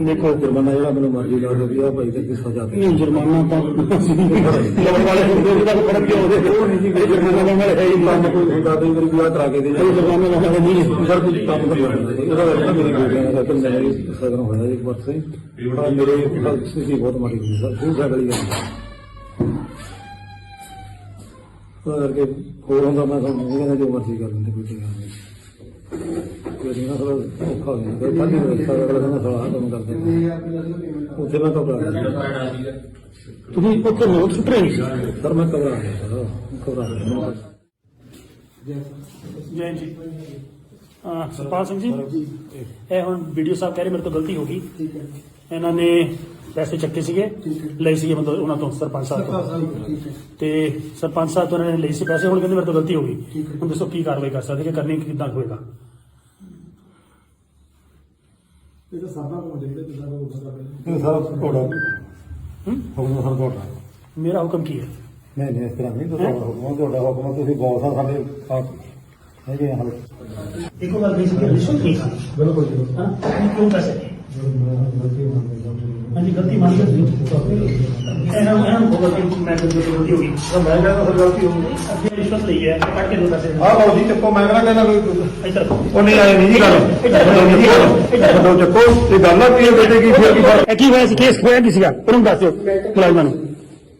ਦੇਖੋ। ਜੁਰਮਾਨਾ ਜਿਹੜਾ ਮੈਨੂੰ ਮਰਜ਼ੀ ਲਾ ਦੇ ਦਿਆ ਭਾਈ ਤੇ ਕਿਸਾ ਜਾ ਨਹੀਂ ਜੁਰਮਾਨਾ ਤਾਂ ਲਵਣ ਵਾਲੇ ਹੁੰਦੇ ਤਾਂ ਫ਼ਰਕ ਕਿਉਂ ਹੋਵੇ ਉਹ ਨਹੀਂ ਜੀ ਜੁਰਮਾਨਾ ਵਾਲੇ ਹੈ ਹੀ ਤਾਂ ਕੋਈ ਹੁੰਦਾ ਤਾਂ ਮੇਰੀ ਵਿਆਹ ਕਰਾ ਕੇ ਦੇ ਨਹੀਂ ਜੁਰਮਾਨਾ ਵਾਲਾ ਨਹੀਂ। ਸਰ ਕੁਝ ਕੰਮ ਕਰ। ਲੈਂਦੇ ਇਹਦਾ ਵੈਸੇ ਮੇਰੀ ਗੋਲੀਆਂ ਦਾ ਤਾਂ ਮੈਂ ਸਗਨ ਹੋਇਆ ਇੱਕ ਵਾਰ ਸੇ ਮੇਰੇ ਸਥਿਤੀ ਬਹੁਤ ਮਾੜੀ ਸੀ ਸਰ ਉਹ ਸਾਡੀ ਗੱਲ ਪਰ ਕਿ ਹੋਰ ਹੁੰਦਾ ਮੈਂ ਤੁਹਾਨੂੰ ਕਹਿੰਦਾ ਜੋ ਮਰਜ਼ੀ ਕਰ ਲੈਂਦੇ ਕੋਈ ਗੱਲ ਨਹੀਂ। ਕੋਲ ਸੀ ਨਾ ਥੋੜਾ ਔਖਾ ਹੋ ਗਿਆ ਕੋਈ ਖਾਲੀ ਨਹੀਂ ਸਾਰਾ ਅਗਲਾ ਕਹਿੰਦਾ ਸਾਲਾ ਆਹ ਕਰਦੇ ਉੱਥੇ ਮੈਂ ਘਬਰਾ ਗਿਆ। ਤੁਸੀਂ ਉੱਥੇ ਨੋਟ ਸੁੱਟ ਰਹੇ ਸਰ ਮੈਂ ਘਬਰਾ ਗਿਆ ਸਰ, ਘਬਰਾ ਗਿਆ। ਜੀ ਅਹ ਸਰਪਾਲ ਸਿੰਘ ਜੀ ਇਹ ਹੁਣ ਵੀਡੀਓ ਸਾਹਿਬ ਕਹਿ ਰਹੇ ਮੇਰੇ ਤੋਂ ਗਲਤੀ ਹੋ ਗਈ। ਇਹਨਾਂ ਨੇ ਪੈਸੇ ਚੱਕੇ ਸੀਗੇ ਲਈ ਸੀਗੇ ਮਤਲਬ ਉਹਨਾਂ ਤੋਂ ਸਰਪੰਚ ਸਾਹਿਬ ਤੋਂ। ਤੇ ਸਰਪੰਚ ਸਾਹਿਬ ਤੋਂ ਉਹਨਾਂ ਨੇ ਲਈ ਸੀ ਪੈਸੇ ਹੁਣ ਕਹਿੰਦੇ ਮੇਰੇ ਤੋਂ ਗਲਤੀ ਹੋ ਗਈ। ਹੁਣ ਦੱਸੋ ਕੀ ਕਾਰਵਾਈ ਕਰ ਸਕਦੇ ਕਿ ਕਰਨੀ ਕਿੱਦਾਂ ਹੋਏਗਾ? ਇਹਦਾ ਸਾਰਾ ਹੋ ਜਾਏਗਾ ਜਿੱਦਾਂ ਦਾ ਹੋ ਸਕਦਾ ਇਹ ਸਾਰਾ ਤੁਹਾਡਾ ਹੁਕਮ ਸਾਰਾ ਤੁਹਾਡਾ ਮੇਰਾ ਹੁਕਮ ਕੀ ਹੈ? ਨਹੀਂ ਨਹੀਂ ਇਸ ਤਰ੍ਹਾਂ ਨਹੀਂ। ਤੁਹਾਡਾ ਹੁਕਮ ਤੁਹਾਡਾ ਹੁਕਮ ਤੁਸੀਂ ਗੌਰ ਨਾਲ ਸਾਡੇ ਸਾਥ ਹੈਗੇ ਹਲ। ਇੱਕੋ ਗੱਲ ਬੇਸਿਕ ਰਿਸ਼ਵਤ ਨਹੀਂ ਬਿਲਕੁਲ ਜੀ ਹਾਂ ਕਿਉਂ ਕਰ ਸਕਦੇ ਹਾਂਜੀ ਗਲਤੀ ਮੰਨ ਗਏ ਇਹਨਾਂ ਨੂੰ ਇਹਨਾਂ ਨੂੰ ਬੋਲ ਮੈਂ ਗਲਤੀ ਹੋ ਗਈ। ਮੈਂ ਕਹਿੰਦਾ ਫਿਰ ਗਲਤੀ ਹੋ ਗਈ। ਅੱਗੇ ਰਿਸ਼ਵਤ ਲਈ ਹੈ ਕੱਟ ਕੇ ਦੋ ਪੈਸੇ ਆਹ ਲਓ ਜੀ ਚੱਕੋ ਮੈਂ ਕੀ ਸੀਗਾ? ਉਹਨੂੰ ਦੱਸਿਓ ਕਲਾਈਮਾ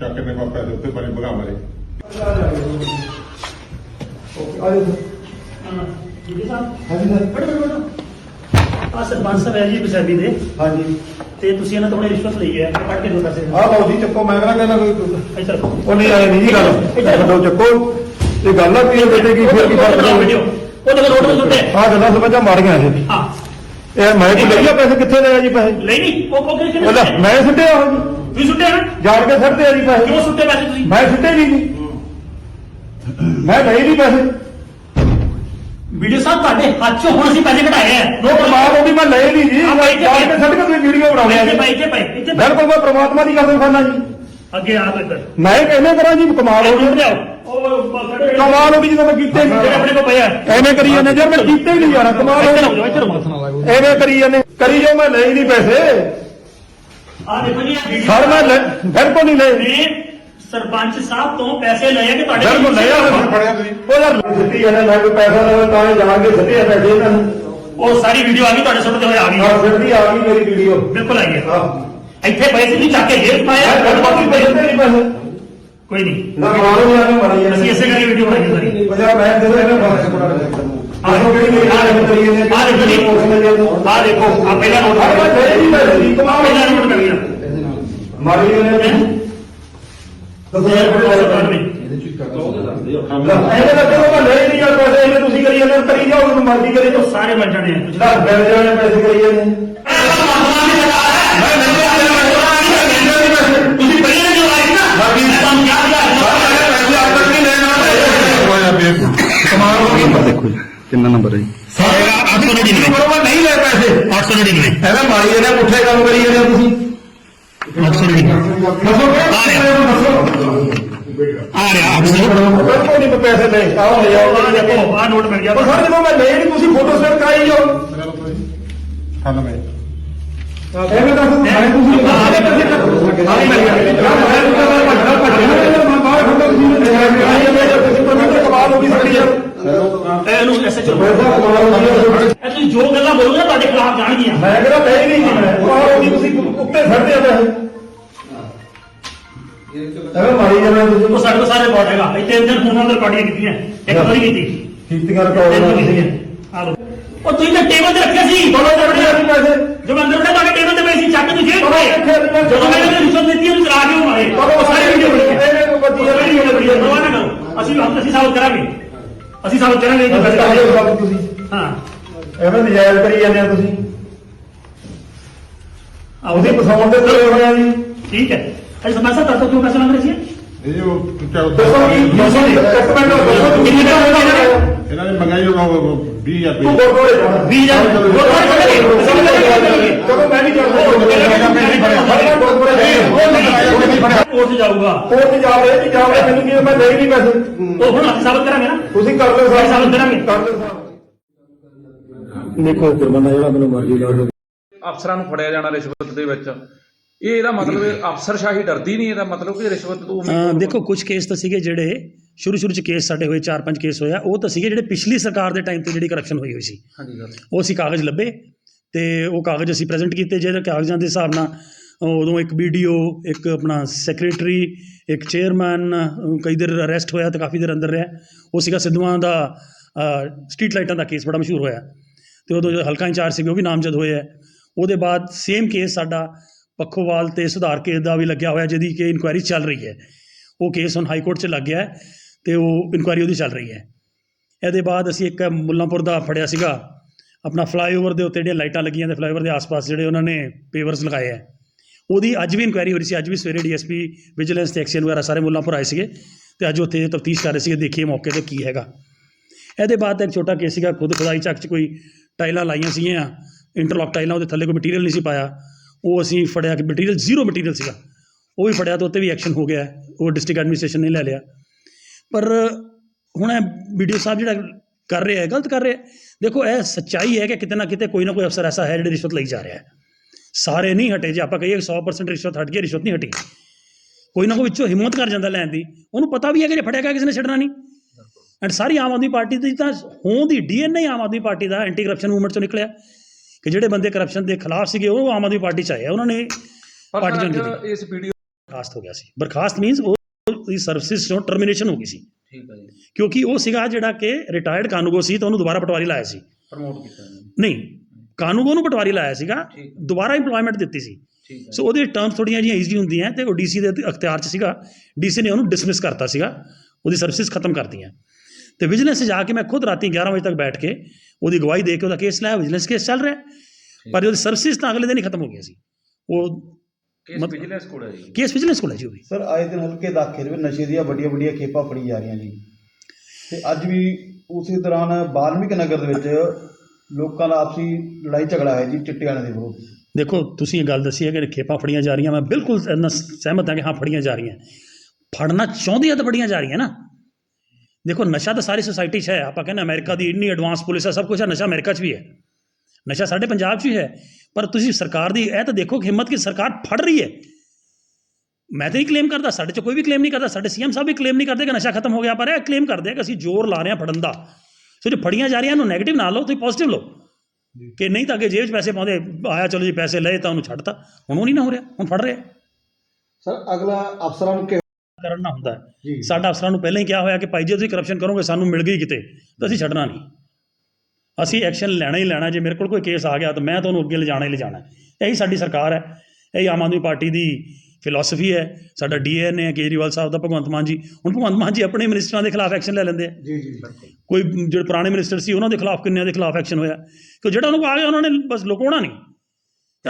ਚੱਕ ਨੇ ਪਾਪਾ ਦੇ ਉੱਤੇ ਬਣੇ ਭਗਾ ਮਾਰੇ ਆਜੋ ਜੀ ਸਾਹਿਬ ਹਾਂਜੀ ਸਰ ਬੜੇ ਆ ਸਰਪੰਚ ਸਾਹਿਬ ਹੈ ਜੀ ਪੰਜਾਬੀ ਦੇ ਹਾਂਜੀ ਤੇ ਤੁਸੀਂ ਇਹਨਾਂ ਤੋਂ ਉਹਨੇ ਰਿਸ਼ਵਤ ਲਈ ਹੈ ਕੱਟ ਕੇ ਦੋ ਪੈਸੇ ਆਹ ਲਓ ਜੀ ਚੱਕੋ ਮੈਂ ਕਹਿੰਦਾ ਕੋਈ ਇੱਧਰ ਉਹ ਨਹੀਂ ਆਏ ਨਹੀਂ ਜੀ ਗੱਲ ਇਹ ਗੱਲ ਆ ਬੇਟੇ ਕੀ ਫਿਰ ਕੀ ਫ਼ਰਕ ਪੈਂਦਾ ਉਹ ਤਾਂ ਰੋਡ ਤੇ ਸੁੱਟੇ ਆਹ ਗੱਲਾਂ ਸਮਝਾ ਮਾਰੀਆਂ ਇਹ ਹਾਂ ਇਹ ਮੈਂ ਕੋਈ ਲਈਆ ਪੈਸੇ ਕਿੱਥੇ ਲਿਆ ਜੀ ਪੈਸੇ ਨਹੀਂ ਮੈਂ ਸੁੱਟਿਆ ਤੁਸੀਂ ਸੁੱਟੇ ਹਨ ਜਾੜ ਕੇ ਸੱਟਦੇ ਆ ਪੈਸੇ। ਕਿਉਂ ਸੁੱਟੇ ਪੈਸੇ ਤੁਸੀਂ? ਮੈਂ ਸੁੱਟੇ ਨਹੀਂ। ਜੀ ਮੈਂ ਲਈ ਨਹੀਂ ਪੈਸੇ। ਵੀਡੀਓ ਸਾਹਿਬ ਤੁਹਾਡੇ ਹੱਥ ਚੋਂ ਹੁਣ ਅਸੀਂ ਪੈਸੇ ਕਢਾਏ ਆ। ਉਹ ਪ੍ਰਮਾਤਮਾ ਮੈਂ ਲਏ ਨਹੀਂ ਜੀ। ਆਪਾਂ ਇੱਥੇ- ਜਾੜ ਕੇ ਸੱਟ ਕੇ ਵੀਡੀਓ ਬਣਾਉਂਦੇ ਆ ਇੱਥੇ ਪਏ ਜੀ ਇੱਥੇ ਇੱਥੇ ਪਏ। ਬਿਲਕੁਲ ਮੈਂ ਪ੍ਰਮਾਤਮਾ ਦੀ ਕਰਦੇ ਖਾਨਾ ਜੀ। ਅੱਗੇ ਆ ਲਓ ਮੈਂ ਕਹਿੰਦੇ ਕਰਾਂ ਜੀ ਕਮਾਲ ਹੋ ਗਈ। ਲਿਆਓ। ਕਮਾਲ ਹੋ ਗਈ ਜਦੋਂ ਮੈਂ ਕੀਤੇ ਨਹੀਂ। ਆਪਣੇ ਕੋਲ ਪਏ ਐਵੇਂ ਕਰੀ ਜਾਂਦੇ ਯਾਰ ਮੈਂ ਕੀਤੇ ਹੀ ਨਹੀਂ ਯਾਰ ਕਮਾਲ ਹੋ ਇੱਧਰ ਆਓ ਗਈ ਇੱਧਰ ਐਵੇਂ ਕਰੀ ਜਾਂਦੇ ਕਰੀ ਜੋ ਮੈਂ ਲਈ ਨਹੀਂ ਪੈਸੇ। ਆ ਦੇਖੋ ਜੀ ਇਹ video- ਸਰ ਮੈਂ ਲੈ- ਬਿਲਕੁਲ ਨਹੀਂ ਲਏ? ਨੇ ਸਰਪੰਚ ਸਾਹਿਬ ਤੋਂ ਪੈਸੇ ਲਏ ਆ ਕਿ ਤੁਹਾਡੇ ਬਿਲਕੁਲ ਲਿਆ ਫੜਿਆ ਤੁਸੀਂ ਉਹ ਯਾਰ ਦਿੱਤੀ ਇਹਨਾਂ ਨਾਲ ਕੋਈ ਪੈਸਾ ਲਵੇ ਤਾਂ ਹੀ ਜਾਣਗੇ ਸਿੱਧੇ ਪੈਸੇ ਇਹਨਾਂ ਨੂੰ। ਉਹ ਸਾਰੀ ਵੀਡੀਓ ਆ ਗਈ ਤੁਹਾਡੇ ਸੁਣਦੇ ਹੋਏ ਆ ਗਈ। ਆਹ ਸਿੱਧੀ ਆ ਗਈ ਮੇਰੀ ਵੀਡੀਓ ਬਿਲਕੁਲ ਆਈ ਹੈ। ਆਹ ਇੱਥੇ ਪੈਸੇ ਨਹੀਂ ਚੱਕ ਕੇ ਜੇਬ ਪਾਇਆ। ਮੈਂ ਬਾਕੀ ਪੈਸੇ ਤੇ ਨਹੀਂ ਪੈਸੇ ਕੋਈ ਨਹੀਂ। ਨਾ ਮਾਰੋ ਯਾਰ ਨੂੰ ਮਾਰੀ ਅਸੀਂ ਇਸੇ ਕਰਕੇ ਵੀਡੀਓ ਬਣਾਈ ਹੈ ਸਾਰੀ ਬਜਾ ਮੈਂ ਜਦੋਂ ਇਹਨਾਂ ਬਾਰੇ ਕੋਣਾ ਆਹ ਦੇਖੋ ਜੀ, ਆਹ ਦੇਖੋ ਜੀ, ਆਹ ਦੇਖੋ ਆ ਪਹਿਲਾਂ ਨੋਟ ਮਾਰੀ ਉਹਨੇ ਮੈਨੂੰ ਬਗੈਰ ਪੈਸੇ ਕੱਢ ਲਈ ਇਹਦੇ ਚ ਕਰ ਇਹਦੇ ਲੱਗੇ ਉਹ ਲੈ ਨਹੀਂ ਯਾਰ ਪੈਸੇ ਇਹਨੇ ਤੁਸੀਂ ਕਰੀ ਜਾਂਦੇ ਕਰੀ ਜਾਓ ਉਹਨੂੰ ਮਰਜ਼ੀ ਕਰੇ ਤੋ ਸਾਰੇ ਮੰਜਣੇ ਆ। ਤੁਸੀਂ ਦੱਸ ਬੈਲ ਜਾਣੇ ਪੈਸੇ ਕਰੀ ਜਾਂਦੇ ਦੇਖੋ ਜੀ ਕਿੰਨਾ ਨੰਬਰ ਹੈ ਸਾਰਾ 899 ਨਹੀਂ ਲੈ ਪੈਸੇ। 899 ਇਹਦਾ ਮਾਰੀ ਇਹਨੇ ਪੁੱਠੇ ਕੰਮ ਕਰੀ ਜਾਂਦੇ ਤੁਸੀਂ। ਅਫਸਰ ਜੀ ਦੱਸੋ ਆ ਰਿਹਾ। ਅਫਸਰ ਕੋਈ ਨਹੀਂ ਪੈਸੇ ਨਹੀਂ ਆਹ ਲੈ ਜਾਓ ਆ ਨੋਟ ਮਿਲ ਗਿਆ ਪਰ ਸਰ ਜਦੋਂ ਮੈਂ ਲੈ ਨਹੀਂ ਤੁਸੀਂ ਫੋਟੋ ਸਟੇਟ ਕਰਾਈ ਜਾਓ। ਹਾਂ ਮੈਂ ਐਵੇਂ ਦੱਸ ਮੈਂ ਤੁਸੀਂ ਆ ਦੇ ਪੈਸੇ ਕਰ ਹਾਂ ਮਿਲ ਗਿਆ ਮੈਂ ਭੱਜਣਾ ਭੱਜਣਾ ਮੈਂ ਬਾਹਰ ਖੜਾ ਤੁਸੀਂ ਨੇ ਆਈ ਮੈਂ ਤੁਸੀਂ ਪਰਮਿਟ ਕਮਾਲ ਹੋ ਗਈ ਸਾਡੀ ਇਹਨੂੰ ਐਸਐਚਓ ਤੁਸੀਂ ਜੋ ਗੱਲਾਂ ਬੋਲੋਗੇ ਤੁਹਾਡੇ ਖਿਲਾਫ ਜਾਣਗੀਆਂ। ਮੈਂ ਕਿਹੜਾ ਪੈ ਨਹੀਂ ਜੀ ਮੈਂ ਤੁਸੀਂ ਉੱਤੇ ਫੜਦੇ ਆ ਐਵੇਂ ਮਾਰੀ ਜਾਣਾ ਤੁਸੀਂ ਉਹ ਸਾਡੇ ਕੋਲ ਸਾਰੇ ਰਿਕਾਰਡ ਹੈਗਾ। ਇਹ ਤਿੰਨ ਦਿਨ ਫੋਨਾਂ ਤੇ ਰਿਕਾਰਡੀਆਂ ਕੀਤੀਆਂ। ਇੱਕ ਵਾਰੀ ਕੀਤੀ। ਕੀਤੀਆਂ ਰਿਕਾਰਡ ਤਿੰਨ ਕੀਤੀਆਂ ਆਹ ਲਓ। ਉਹ ਤੁਸੀਂ ਤਾਂ ਟੇਬਲ ਤੇ ਰੱਖਿਆ ਸੀ। ਬੋਲੋ ਤੇ ਬੜੇ ਆਪਣੀ ਪੈਸੇ। ਜਦੋਂ ਅੰਦਰ ਬੜੇ ਤੁਹਾਡੇ ਟੇਬਲ ਤੇ ਪਏ ਸੀ। ਚੱਕ ਤੁਸੀਂ। ਜਦੋਂ ਮੈਂ ਤੁਹਾਨੂੰ ਰਿਸ਼ਵਤ ਦਿੱਤੀ ਉਹਨੂੰ ਚਲਾ ਕੇ ਮਾਰੇ। ਉਹ ਸਾਰੇ ਵੀਡੀਓ ਬਣੇ। ਪਰਵਾਹ ਨਾ ਅਸੀਂ ਹਮ ਅਸੀਂ ਸਾਬਤ ਕਰਾਂਗੇ। ਅਸੀਂ ਸਾਬਤ ਕਰਾਂਗੇ ਜੋ ਗੱਲ ਕਰਦੇ ਤੁਸੀਂ। ਹਾਂ। ਐਵੇਂ ਨਜਾਇਜ਼ ਕਰੀ ਜਾਂਦੇ ਆ ਤੁਸੀਂ। ਆਉਂਦੇ ਪਸਾਉਣ ਤੇ ਹੋਇਆ ਜੀ। ਠੀਕ ਹੈ। ਇਹ ਸਮੈਸਟਰ ਦੱਸੋ ਕਿਉਂ ਪੈਸੇ ਮੰਗ ਰਹੇ ਸੀ ਇਹ ਜੋ ਦੱਸੋ ਕੀ ਦੱਸੋ ਜੀ ਕਟਮੈਂਟ ਦੱਸੋ ਕਿੰਨੇ ਦਾ ਹੋਇਆ ਇਹਨਾਂ ਨੇ ਮੰਗਾਈ ਉਹਨਾਂ ਕੋ 20000 ਰੁਪਏ ਤੂੰ ਗੁਰਦੁਆਰੇ ਜਾਣਾ 20000 ਗੁਰਦੁਆਰੇ ਚਲੇ ਗਏ ਚਲੋ ਮੈਂ ਵੀ ਜਾਣਾ ਕੋਰਟ ਜਾਊਗਾ ਕੋਰਟ ਜਾ ਰਹੇ ਕਿ ਜਾ ਰਹੇ ਮੈਨੂੰ ਕੀ ਮੈਂ ਨਹੀਂ ਵੀ ਪੈਸੇ ਉਹ ਹੁਣ ਸਾਬਤ ਕਰਾਂਗੇ ਨਾ ਤੁਸੀਂ ਕਰ ਲਓ ਸਾਬਤ ਕਰਾਂਗੇ ਕਰ ਲਓ ਸਾਬਤ ਦੇਖੋ ਕੁਰਬਾਨਾ ਜਿਹੜਾ ਮੈਨੂੰ ਮਰਜ਼ੀ ਲਾ ਅਫਸਰਾਂ ਨੂੰ ਫੜਿਆ ਜਾਣਾ ਰਿਸ਼ਵਤ ਦੇ ਵਿੱਚ ਇਹ ਇਹਦਾ ਮਤਲਬ ਅਫਸਰਸ਼ਾਹੀ ਡਰਦੀ ਨਹੀਂ ਇਹਦਾ ਮਤਲਬ ਕਿ ਰਿਸ਼ਵਤ ਤੋਂ ਅਹ ਦੇਖੋ ਕੁਝ ਕੇਸ ਤਾਂ ਸੀਗੇ ਜਿਹੜੇ ਸ਼ੁਰੂ ਸ਼ੁਰੂ ਚ ਕੇਸ ਸਾਡੇ ਹੋਏ 4-5 ਕੇਸ ਹੋਇਆ ਉਹ ਤਾਂ ਸੀਗੇ ਜਿਹੜੇ ਪਿਛਲੀ ਸਰਕਾਰ ਦੇ ਟਾਈਮ ਤੇ ਜਿਹੜੀ ਕਰਪਸ਼ਨ ਹੋਈ ਹੋਈ ਸੀ। ਹਾਂਜੀ ਸਰ ਉਹ ਅਸੀਂ ਕਾਗਜ਼ ਲੱਭੇ ਤੇ ਉਹ ਕਾਗਜ਼ ਅਸੀਂ ਪ੍ਰੈਜ਼ੈਂਟ ਕੀਤੇ ਜਿਹੜੇ ਕਾਗਜ਼ਾਂ ਦੇ ਹਿਸਾਬ ਨਾਲ ਉਦੋਂ ਇੱਕ ਵੀਡੀਓ ਇੱਕ ਆਪਣਾ ਸੈਕਟਰੀ ਇੱਕ ਚੇਅਰਮੈਨ ਕਈ ਦੇਰ ਅਰੈਸਟ ਹੋਇਆ ਤੇ ਕਾਫੀ ਦੇਰ ਅੰਦਰ ਰਿਹਾ। ਉਹ ਸੀਗਾ ਸਿੱਧੂਆਂ ਦਾ ਸਟਰੀਟ ਲਾਈਟਾਂ ਦਾ ਕੇਸ ਬੜਾ ਮਸ਼ਹੂਰ ਹੋਇਆ। ਤੇ ਉਦੋਂ ਜੋ ਹਲਕਾ ਇੰਚਾਰਜ ਸੀਗੇ ਉਹ ਵੀ ਨਾਮਜ਼ਦ ਹੋਏ ਹੈ ਉਹਦੇ ਬਾਅਦ ਸੇਮ ਕੇਸ ਸਾਡਾ ਪੱਖੋਵਾਲ ਤੇ ਸੁਧਾਰ ਕੇਸ ਦਾ ਵੀ ਲੱਗਿਆ ਹੋਇਆ, ਜਿਹਦੀ ਕਿ ਇਨਕੁਆਇਰੀ ਚੱਲ ਰਹੀ ਹੈ। ਉਹ ਕੇਸ ਹੁਣ ਹਾਈ ਕੋਰਟ 'ਚ ਲੱਗ ਗਿਆ ਹੈ ਤੇ ਉਹ ਇਨਕੁਆਇਰੀ ਉਹਦੀ ਚੱਲ ਰਹੀ ਹੈ। ਇਹਦੇ ਬਾਅਦ ਅਸੀਂ ਇੱਕ ਮੁੱਲਾਂਪੁਰ ਦਾ ਫੜਿਆ ਸੀਗਾ। ਆਪਣਾ ਫਲਾਈਓਵਰ ਦੇ ਉੱਤੇ ਜਿਹੜੀਆਂ ਲਾਈਟਾਂ ਲੱਗੀਆਂ ਤੇ ਫਲਾਈਓਵਰ ਦੇ ਆਸ-ਪਾਸ ਜਿਹੜੇ ਉਹਨਾਂ ਨੇ ਪੇਵਰਸ ਲਗਾਏ ਹੈ। ਉਹਦੀ ਅੱਜ ਵੀ ਇਨਕੁਆਇਰੀ ਹੋ ਰਹੀ ਸੀ। ਅੱਜ ਵੀ ਸਵੇਰੇ ਡੀਐਸਪੀ ਵਿਜੀਲੈਂਸ ਤੇ ਐਕਸ਼ਨ ਵਗੈਰਾ ਸਾਰੇ ਮੁੱਲਾਂਪੁਰ ਆਏ ਸੀਗੇ ਤੇ ਅੱਜ ਉੱਥੇ ਤਫਤੀਸ਼ ਕਰ ਰਹੇ ਸੀਗੇ, ਦੇਖੀਏ ਮੌਕੇ ਤੇ ਕੀ ਹੈਗਾ। ਇਹਦੇ ਬਾਅਦ ਇੱਕ ਛੋਟਾ ਕੇਸ ਸੀਗਾ, ਖੁਦ ਖੁਦਾਈ ਚੱਕ 'ਚ ਕੋਈ ਟਾਈਲਾਂ ਲਾਈਆਂ ਸੀਗੀਆਂ ਇੰਟਰਲੌਕ ਟਾਈਲਾਂ ਉਹਦੇ ਥੱਲੇ ਕੋਈ ਮਟੀਰੀਅਲ ਨਹੀਂ ਸੀ ਪਾਇਆ। ਉਹ ਅਸੀਂ ਫੜਿਆ ਕਿ ਮਟੀਰੀਅਲ ਜ਼ੀਰੋ ਮਟੀਰੀਅਲ ਸੀਗਾ। ਉਹ ਵੀ ਫੜਿਆ ਤਾਂ ਉੱਤੇ ਵੀ ਐਕਸ਼ਨ ਹੋ ਗਿਆ। ਹੈ। ਉਹ ਡਿਸਟ੍ਰਿਕਟ ਐਡਮਿਨਿਸਟ੍ਰੇਸ਼ਨ ਨੇ ਲੈ ਲਿਆ। ਪਰ ਹੁਣ ਇਹ ਵੀਡੀਓ ਸਾਹਿਬ ਜਿਹੜਾ ਕਰ ਰਿਹਾ ਹੈ ਗਲਤ ਕਰ ਰਿਹਾ ਹੈ। ਦੇਖੋ ਇਹ ਸੱਚਾਈ ਹੈ ਕਿ ਕਿਤੇ ਨਾ ਕਿਤੇ ਕੋਈ ਨਾ ਕੋਈ ਅਫਸਰ ਐਸਾ ਹੈ ਜਿਹੜਾ ਰਿਸ਼ਵਤ ਲਈ ਜਾ ਰਿਹਾ ਹੈ। ਸਾਰੇ ਨਹੀਂ ਹਟੇ ਜੇ ਆਪਾਂ ਕਹੀਏ 100% ਰਿਸ਼ਵਤ ਹਟ ਗਈ ਰਿਸ਼ਵਤ ਨਹੀਂ ਹਟੀ। ਕੋਈ ਨਾ ਕੋਈ ਵਿੱਚੋਂ ਹਿੰਮਤ ਕਰ ਜਾਂਦਾ ਲੈਣ ਦੀ। ਉਹਨੂੰ ਪਤਾ ਵੀ ਹੈ ਕਿ ਜੇ ਫੜਿਆ ਗਿਆ ਕਿਸੇ ਨੇ ਛੱਡਣਾ ਨਹੀਂ। And sorry Aam Aadmi party ਦੀ ਤਾਂ ਹੋਂ ਦੀ ਡੀਐਨਏ ਆਮ ਆਦਮੀ ਪਾਰਟੀ ਦਾ ਐਂਟੀ ਕਰਪਸ਼ਨ ਮੂਵਮੈਂਟ ਚੋਂ ਨਿਕਲਿਆ। ਕਿ ਜਿਹੜੇ ਬੰਦੇ ਕਰਪਸ਼ਨ ਦੇ ਖਿਲਾਫ ਸੀਗੇ ਉਹ ਆਮ ਆਦਮੀ ਪਾਰਟੀ ਚ ਆਏ ਆ। ਉਹਨਾਂ ਨੇ ਪਰ ਪਾਰਟੀ ਅੱਜ ਕੀਤੀ ਇਸ ਵੀਡੀਓ ਬਰਖਾਸਤ ਹੋ ਗਿਆ ਸੀ। ਬਰਖਾਸਤ ਮੀਨਸ ਉਹ ਦੀ ਸਰਵਿਸਿਜ਼ ਤੋਂ ਟਰਮੀਨੇਸ਼ਨ ਹੋ ਗਈ ਸੀ। ਠੀਕ ਹੈ ਜੀ। ਕਿਉਂਕਿ ਉਹ ਸੀਗਾ ਜਿਹੜਾ ਕਿ ਰਿਟਾਇਰਡ ਕਾਨੂੰਗੋ ਸੀ ਤਾਂ ਉਹਨੂੰ ਦੁਬਾਰਾ ਪਟਵਾਰੀ ਲਾਇਆ ਸੀ। ਪ੍ਰਮੋਟ ਕੀਤਾ ਨਹੀਂ ਕਾਨੂੰਗੋ ਨੂੰ ਪਟਵਾਰੀ ਲਾਇਆ ਸੀਗਾ। ਦੁਬਾਰਾ ਇੰਪਲੋਇਮੈਂਟ ਦਿੱਤੀ ਸੀ। ਸੋ ਉਹਦੇ ਟਰਮਸ ਥੋੜੀਆਂ ਜਿਹੀਆਂ ਈਜ਼ੀ ਹੁੰਦੀਆਂ ਤੇ ਉਹ ਡੀਸੀ ਦੇ ਅਖਤਿਆਰ 'ਚ ਸੀਗਾ। ਡੀਸੀ ਨੇ ਉਹਨੂੰ ਡਿਸਮਿਸ ਕਰਤਾ ਸੀਗਾ। ਉਹਦੀ ਸਰਵਿਸਿਜ਼ ਖਤਮ ਕਰਤੀਆਂ ਤੇ ਵਿਜੀਲੈਂਸ ਜਾ ਕੇ ਮੈਂ ਖੁਦ ਰਾਤੀ 11 ਵਜੇ ਤੱਕ ਬੈਠ ਕੇ ਉਹਦੀ ਗਵਾਹੀ ਦੇ ਕੇ ਉਹਦਾ ਕੇਸ ਲਾਇਆ ਵਿਜੀਲੈਂਸ ਕੇਸ ਚੱਲ ਰਿਹਾ। ਪਰ ਉਹਦੀ ਸਰਵਿਸਿਜ਼ ਤਾਂ ਅਗਲੇ ਦਿਨ ਹੀ ਖਤਮ ਹੋ ਗਈਆਂ ਸੀ। ਉਹ ਕੇਸ ਵਿਜੀਲੈਂਸ ਕੋਲ ਹੈ ਜੀ। ਕੇਸ ਵਿਜੀਲੈਂਸ ਕੋਲ ਹੈ ਜੀ ਉਹ ਵੀ। ਸਰ ਆਏ ਦਿਨ ਹਲਕੇ ਦਾਖੇ ਵਿੱਚ ਨਸ਼ੇ ਦੀਆਂ ਵੱਡੀਆਂ ਵੱਡੀਆਂ ਖੇਪਾਂ ਫੜੀ ਜਾ ਰਹੀਆਂ ਜੀ। ਤੇ ਅੱਜ ਵੀ ਉਸੇ ਦੌਰਾਨ ਬਾਲਮਿਕ ਨਗਰ ਦੇ ਵਿੱਚ ਲੋਕਾਂ ਦਾ ਆਪਸੀ ਲੜਾਈ ਝਗੜਾ ਹੈ ਜੀ ਚਿੱਟੇ ਵਾਲੇ ਦੇ ਵਿਰੁੱਧ। ਦੇਖੋ ਤੁਸੀਂ ਇਹ ਗੱਲ ਦੱਸੀ ਹੈ ਕਿ ਖੇਪਾਂ ਫੜੀਆਂ ਜਾ ਰਹੀਆਂ ਮੈਂ ਬਿਲਕੁਲ ਸਹਿਮਤ ਹਾਂ ਕਿ ਹਾਂ ਫੜੀਆਂ ਜਾ ਰਹੀਆਂ। ਫੜਨਾ ਚਾਹੁੰਦੇ ਆ ਤਾਂ ਫੜੀਆਂ ਜਾ ਰਹੀਆਂ ਨਾ। ਦੇਖੋ ਨਸ਼ਾ ਤਾਂ ਸਾਰੀ ਸੋਸਾਇਟੀ 'ਚ ਹੈ ਆਪਾਂ ਕਹਿੰਦੇ ਅਮਰੀਕਾ ਦੀ ਇੰਨੀ ਐਡਵਾਂਸ ਪੁਲਿਸ ਹੈ ਸਭ ਕੁਝ ਹੈ ਨਸ਼ਾ ਅਮਰੀਕਾ 'ਚ ਵੀ ਹੈ ਨਸ਼ਾ ਸਾਡੇ ਪੰਜਾਬ 'ਚ ਵੀ ਹੈ ਪਰ ਤੁਸੀਂ ਸਰਕਾਰ ਦੀ ਇਹ ਤਾਂ ਦੇਖੋ ਕਿ ਹਿੰਮਤ ਕਿ ਸਰਕਾਰ ਫੜ ਰਹੀ ਹੈ ਮੈਂ ਤਾਂ ਨਹੀਂ ਕਲੇਮ ਕਰਦਾ ਸਾਡੇ 'ਚ ਕੋਈ ਵੀ ਕਲੇਮ ਨਹੀਂ ਕਰਦਾ ਸਾਡੇ ਸੀਐਮ ਸਾਹਿਬ ਵੀ ਕਲੇਮ ਨਹੀਂ ਕਰਦੇ ਕਿ ਨਸ਼ਾ ਖਤਮ ਹੋ ਗਿਆ ਪਰ ਇਹ ਕਲੇਮ ਕਰਦੇ ਆ ਕਿ ਅਸੀਂ ਜ਼ੋਰ ਲਾ ਰਹੇ ਹਾਂ ਫੜਨ ਦਾ ਸੋ ਜੇ ਫੜੀਆਂ ਜਾ ਰਹੀਆਂ ਇਹਨੂੰ ਨੈਗੇਟਿਵ ਨਾ ਲਓ ਤੁਸੀਂ ਪੋਜ਼ਿਟਿਵ ਲਓ ਕਿ ਨਹੀਂ ਤਾਂ ਅੱਗੇ ਜੇਬ 'ਚ ਪੈਸੇ ਪਾਉਂਦੇ ਆਇਆ ਚਲੋ ਜੀ ਪੈਸੇ ਲਏ ਤਾਂ ਉਹਨੂੰ ਛੱਡਤਾ ਹੁਣ ਉਹ ਨਹੀਂ ਨਾ ਹੋ ਰਿਹਾ ਹੁਣ ਫੜ ਰਿਹਾ ਸਰ ਅਗਲਾ ਅਫਸਰਾਂ ਨੂੰ ਕਰਨਾ ਹੁੰਦਾ ਹੈ। ਜੀ। ਸਾਡਾ ਅਫਸਰਾਂ ਨੂੰ ਪਹਿਲਾਂ ਹੀ ਕਿਹਾ ਹੋਇਆ ਕਿ ਭਾਈ ਜੇ ਤੁਸੀਂ ਕਰਪਸ਼ਨ ਕਰੋਗੇ ਸਾਨੂੰ ਮਿਲ ਗਈ ਕਿਤੇ ਤਾਂ ਅਸੀਂ ਛੱਡਣਾ ਨਹੀਂ। ਅਸੀਂ ਐਕਸ਼ਨ ਲੈਣਾ ਹੀ ਲੈਣਾ ਜੇ ਮੇਰੇ ਕੋਲ ਕੋਈ ਕੇਸ ਆ ਗਿਆ ਤਾਂ ਮੈਂ ਤੁਹਾਨੂੰ ਅੱਗੇ ਲਿਜਾਣਾ ਹੀ ਲਿਜਾਣਾ। ਇਹੀ ਸਾਡੀ ਸਰਕਾਰ ਹੈ। ਇਹੀ ਆਮ ਆਦਮੀ ਪਾਰਟੀ ਦੀ ਫਿਲਾਸਫੀ ਹੈ। ਸਾਡਾ ਡੀਐਨਏ ਹੈ ਕੇਜਰੀਵਾਲ ਸਾਹਿਬ ਦਾ ਭਗਵੰਤ ਮਾਨ ਜੀ। ਹੁਣ ਭਗਵੰਤ ਮਾਨ ਜੀ ਆਪਣੇ ਮਿਨਿਸਟਰਾਂ ਦੇ ਖਿਲਾਫ ਐਕਸ਼ਨ ਲੈ ਲੈਂਦੇ ਆ। ਜੀ ਜੀ ਕੋਈ ਜਿਹੜੇ ਪੁਰਾਣੇ ਮਿਨਿਸਟਰ ਸੀ ਉਹਨਾਂ ਦੇ ਖਿਲਾਫ ਕਿੰਨਿਆਂ ਦੇ ਖਿਲਾਫ ਐਕਸ਼ਨ ਹੋਇਆ? ਕਿ ਜਿਹੜਾ ਉਹਨਾਂ ਆ ਗਿਆ ਉਹਨਾਂ ਨੇ ਬਸ ਲੁਕਾਉਣਾ ਨਹੀਂ।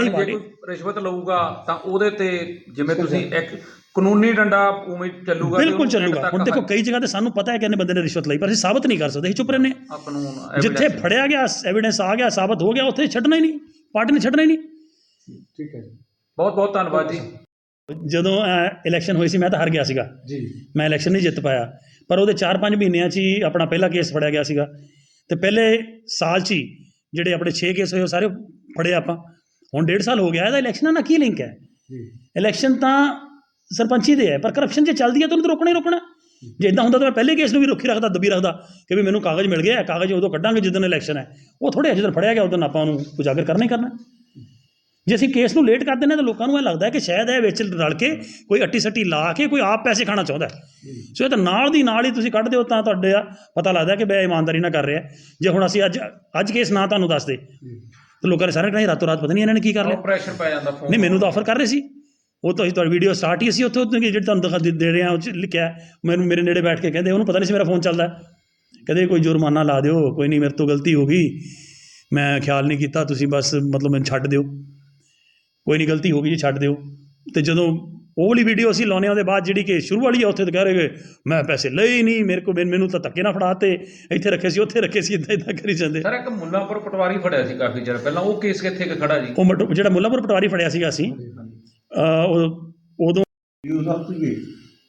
ਜੇ। ਕੋਈ ਰਿਸ਼ਵਤ ਲਊਗਾ ਤਾਂ ਉਹਦੇ ਤੇ ਜਿਵੇਂ ਤੁਸੀਂ ਇੱਕ ਕਾਨੂੰਨੀ ਡੰਡਾ ਉਵੇਂ ਚੱਲੂਗਾ ਬਿਲਕੁਲ ਚੱਲੂਗਾ। ਹੁਣ ਦੇਖੋ ਕਈ ਜਗ੍ਹਾ ਤੇ ਸਾਨੂੰ ਪਤਾ ਹੈ ਕਿ ਇਹਨੇ ਬੰਦੇ ਨੇ ਰਿਸ਼ਵਤ ਲਈ ਪਰ ਅਸੀਂ ਸਾਬਤ ਨਹੀਂ ਕਰ ਸਕਦੇ ਅਸੀਂ ਚੁੱਪ ਰਹਿੰਦੇ ਹਾਂ। ਆਪਾਂ ਨੂੰ ਜਿੱਥੇ ਫੜਿਆ ਗਿਆ ਐਵੀਡੈਂਸ ਆ ਗਿਆ ਸਾਬਤ ਹੋ ਗਿਆ ਉੱਥੇ ਛੱਡਣਾ ਹੀ ਨਹੀਂ ਪਾਰਟੀ ਨੇ ਛੱਡਣਾ ਹੀ ਨਹੀਂ। ਠੀਕ ਹੈ ਜੀ। ਬਹੁਤ ਬਹੁਤ ਧੰਨਵਾਦ ਜੀ। ਜਦੋਂ ਇਲੈਕਸ਼ਨ ਹੋਈ ਸੀ ਮੈਂ ਤਾਂ ਹਾਰ ਗਿਆ ਸੀਗਾ। ਜੀ। ਮੈਂ ਇਲੈਕਸ਼ਨ ਨਹੀਂ ਜਿੱਤ ਪਾਇਆ ਪਰ ਉਹਦੇ 4-5 ਮਹੀਨਿਆਂ 'ਚ ਹੀ ਆਪਣਾ ਪਹਿਲਾ ਕੇਸ ਫੜਿਆ ਗਿਆ ਸੀਗਾ। ਤੇ ਪਹਿਲੇ ਸਾਲ 'ਚ ਹੀ ਜਿਹੜੇ ਆਪਣੇ 6 ਕੇਸ ਹੋਏ ਉਹ ਸਾਰੇ ਫੜੇ ਆਪਾਂ। ਹੁਣ 1.5 ਸਾਲ ਹੋ ਗਿਆ ਇਹਦਾ ਇਲੈਕਸ਼ਨਾਂ ਨਾਲ ਕੀ ਲਿੰਕ ਹੈ? ਜੀ। ਇਲੈਕਸ਼ਨ ਤਾਂ ਸਰਪੰਚੀ ਦੇ ਹੈ ਪਰ ਕਰਪਸ਼ਨ ਜੇ ਚੱਲਦੀ ਹੈ ਤਾਂ ਉਹਨੂੰ ਤਾਂ ਰੋਕਣਾ ਹੀ ਰੋਕਣਾ। ਜੇ ਇਦਾਂ ਹੁੰਦਾ ਤਾਂ ਮੈਂ ਪਹਿਲੇ ਕੇਸ ਨੂੰ ਵੀ ਰੋਕੀ ਰੱਖਦਾ ਦੱਬੀ ਰੱਖਦਾ ਕਿ ਵੀ ਮੈਨੂੰ ਕਾਗਜ਼ ਮਿਲ ਗਿਆ ਕਾਗਜ਼ ਉਦੋਂ ਕੱਢਾਂਗੇ ਜਦੋਂ ਇਲੈਕਸ਼ਨ ਹੈ। ਉਹ ਥੋੜੇ ਜਦੋਂ ਫੜਿਆ ਗਿਆ ਉਦੋਂ ਆਪਾਂ ਉਹਨੂੰ ਉਜਾਗਰ ਕਰਨਾ ਹੀ ਕਰਨਾ। ਜੇ ਅਸੀਂ ਕੇਸ ਨੂੰ ਲੇਟ ਕਰ ਦਿੰਦੇ ਤਾਂ ਲੋਕਾਂ ਨੂੰ ਇਹ ਲੱਗਦਾ ਕਿ ਸ਼ਾਇਦ ਇਹ ਵਿੱਚ ਰਲ ਕੇ ਕੋਈ ਅੱਟੀ ਸੱਟੀ ਲਾ ਕੇ ਕੋਈ ਆਪ ਪੈਸੇ ਖਾਣਾ ਚਾਹੁੰਦਾ ਸੋ ਇਹ ਤਾਂ ਨਾਲ ਦੀ ਨਾਲ ਹੀ ਤੁਸੀਂ ਕੱਢ ਦਿਓ ਤਾਂ ਤੁਹਾਡੇ ਆ ਪਤਾ ਲੱਗਦਾ ਕਿ ਬੈ ਇਮਾਨਦਾਰੀ ਨਾਲ ਕਰ ਰਿਹਾ। ਜੇ ਹੁਣ ਅਸੀਂ ਅੱਜ ਅੱਜ ਕੇਸ ਨਾ ਤੁਹਾਨੂੰ ਦੱਸ ਦੇ ਤਾਂ ਲੋਕਾਂ ਨੇ ਸਾਰੇ ਕਹਿੰਦੇ ਰਾਤੋਂ ਰਾਤ ਪਤਾ ਨਹੀਂ ਇਹਨਾਂ ਨੇ ਕੀ ਕਰ ਲਿਆ। ਪ੍ਰੈਸ਼ਰ ਪੈ ਜਾਂਦਾ ਫੋਨ ਨਹੀਂ ਮੈਨੂੰ ਤਾਂ ਆਫਰ ਕਰ ਰਹੇ ਸੀ। ਉਹ ਤਾਂ ਤੁਹਾਡੀ ਵੀਡੀਓ ਸਟਾਰਟ ਹੀ ਸੀ ਉੱਥੇ ਜਿਹੜੀ ਤੁਹਾਨੂੰ ਦਿਖਾ ਦੇ ਰਹੇ ਆ ਉਹ 'ਚ ਲਿਖਿਆ ਹੈ। ਮੈਨੂੰ ਮੇਰੇ ਨੇੜੇ ਬੈਠ ਕੇ ਕਹਿੰਦੇ ਉਹਨੂੰ ਪਤਾ ਨਹੀਂ ਸੀ ਮੇਰਾ ਫੋਨ ਚੱਲਦਾ ਹੈ। ਕਹਿੰਦੇ ਕੋਈ ਜੁਰਮਾਨਾ ਲਾ ਦਿਓ ਕੋਈ ਨਹੀਂ ਮੇਰੇ ਤੋਂ ਗਲਤੀ ਹੋ ਗਈ। ਮੈਂ ਖਿਆਲ ਨਹੀਂ ਕੀਤਾ ਤੁਸੀਂ ਬਸ ਮਤਲਬ ਮੈਨੂੰ ਛੱਡ ਦਿਓ। ਕੋਈ ਨਹੀਂ ਗਲਤੀ ਹੋ ਗਈ ਜੀ ਛੱਡ ਦਿਓ। ਤੇ ਜਦੋਂ ਉਹ ਵਾਲੀ ਵੀਡੀਓ ਅਸੀਂ ਲਾਉਣੇ ਉਹਦੇ ਬਾਅਦ ਜਿਹੜੀ ਕਿ ਸ਼ੁਰੂ ਵਾਲੀ ਆ ਉੱਥੇ ਤਾਂ ਕਹਿ ਰਹੇ ਮੈਂ ਪੈਸੇ ਲਏ ਹੀ ਨਹੀਂ ਮੇਰੇ ਕੋ ਮੈਨੂੰ ਤਾਂ ਧੱਕੇ ਨਾ ਫੜਾਤੇ ਇੱਥੇ ਰੱਖੇ ਸੀ ਉੱਥੇ ਰੱਖੇ ਸੀ ਇਦਾਂ ਇਦਾਂ ਕਰੀ ਜਾਂਦੇ। ਸਰ ਇੱਕ ਮੁੱਲਾਂਪੁਰ ਪਟਵਾਰੀ ਫੜਿਆ ਸੀ ਕਾਫੀ ਚਿਰ ਪਹਿਲਾਂ। ਉਹ ਕੇਸ ਕਿੱਥੇ ਖੜਾ ਜੀ? ਉਹ ਜਿਹੜਾ ਮੁੱਲਾਂਪੁਰ ਪਟਵਾਰੀ ਫੜਿਆ ਸੀਗਾ ਅਸੀਂ ਉਹ ਉਦੋਂ ਯੂ ਸਾਹਿਬ ਸੀਗੇ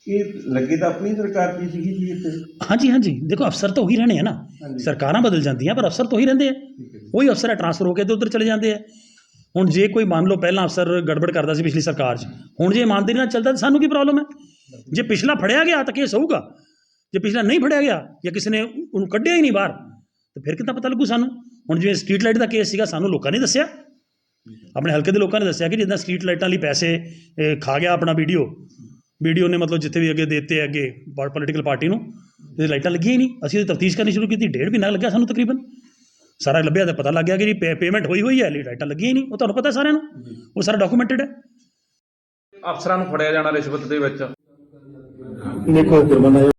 ਇਹ ਲੱਗੇ ਤਾਂ ਆਪਣੀ ਸਰਕਾਰ ਦੀ ਸੀਗੀ ਜੀ ਇੱਥੇ। ਹਾਂਜੀ ਹਾਂਜੀ। ਦੇਖੋ ਅਫਸਰ ਤਾਂ ਉਹੀ ਰਹਿਣੇ ਆ ਨਾ। ਸਰਕਾਰਾਂ ਬਦਲ ਜਾਂਦੀਆਂ ਪਰ ਅਫਸਰ ਤਾਂ ਉਹੀ ਰਹਿੰਦੇ ਆ। ਉਹੀ ਅਫਸਰ ਹੈ ਟਰਾਂਸਫਰ ਹੋ ਕੇ ਤੇ ਉੱਧਰ ਚਲੇ ਜਾਂਦੇ ਆ। ਹੁਣ ਜੇ ਕੋਈ ਮੰਨ ਲਓ ਪਹਿਲਾਂ ਅਫਸਰ ਗੜਬੜ ਕਰਦਾ ਸੀ ਪਿਛਲੀ ਸਰਕਾਰ 'ਚ ਹੁਣ ਜੇ ਇਮਾਨਦਾਰੀ ਨਾਲ ਚੱਲਦਾ ਤਾਂ ਸਾਨੂੰ ਕੀ ਪ੍ਰੋਬਲਮ ਹੈ? ਜੇ ਪਿਛਲਾ ਫੜਿਆ ਗਿਆ ਤਾਂ ਕੇਸ ਹੋਊਗਾ। ਜੇ ਪਿਛਲਾ ਨਹੀਂ ਫੜਿਆ ਗਿਆ ਜਾਂ ਕਿਸੇ ਨੇ ਉਹਨੂੰ ਕੱਢਿਆ ਹੀ ਨਹੀਂ ਬਾਹਰ ਤਾਂ ਫਿਰ ਕਿੱਦਾਂ ਪਤਾ ਲੱਗੂ ਸਾਨੂੰ? ਹੁਣ ਜਿਵੇਂ ਸਟਰੀਟ ਲਾਈਟ ਦਾ ਕੇਸ ਸੀਗਾ ਸਾਨੂੰ ਲੋਕਾਂ ਨੇ ਦੱਸਿਆ। ਆਪਣੇ ਹਲਕੇ ਦੇ ਲੋਕਾਂ ਨੇ ਦੱਸਿਆ ਕਿ ਜਿੱਦਾਂ ਸਟਰੀਟ ਲਾਈਟਾਂ ਲਈ ਪੈਸੇ ਖਾ ਗਿਆ ਆਪਣਾ ਵੀਡੀਓ। ਵੀਡੀਓ ਨੇ ਮਤਲਬ ਜਿੱਥੇ ਵੀ ਅੱਗੇ ਦਿੱਤੇ ਅੱਗੇ ਪੋਲੀਟੀਕਲ ਪਾਰਟੀ ਨੂੰ ਤੇ ਲਾਈਟਾਂ ਲੱਗੀਆਂ ਹੀ ਨਹੀਂ। ਅਸੀਂ ਉਹਦੀ ਤਫਤੀਸ਼ ਕਰਨੀ ਸ਼ੁਰੂ ਕੀਤੀ ਡੇਢ ਮਹੀਨਾ ਲੱਗਿਆ ਸਾਨੂੰ ਤਕਰੀਬਨ। ਸਾਰਾ ਲੱਭਿਆ ਤਾਂ ਪਤਾ ਲੱਗ ਗਿਆ ਕਿ ਜੀ ਪੇਮੈਂਟ ਹੋਈ ਹੋਈ ਹੈ ਲਈ ਲਾਈਟਾਂ ਲੱਗੀਆਂ ਹੀ ਨਹੀਂ। ਉਹ ਤੁਹਾਨੂੰ ਪਤਾ ਸਾਰਿਆਂ ਨੂੰ? ਉਹ ਸਾਰਾ ਡਾਕੂਮੈਂਟਡ ਹੈ। ਅਫਸਰਾਂ ਨੂੰ ਫੜਿਆ ਜਾਣਾ ਰਿਸ਼ਵਤ ਦੇ ਵਿੱਚ। ਦੇਖੋ ਜੁਰਮਾਨਾ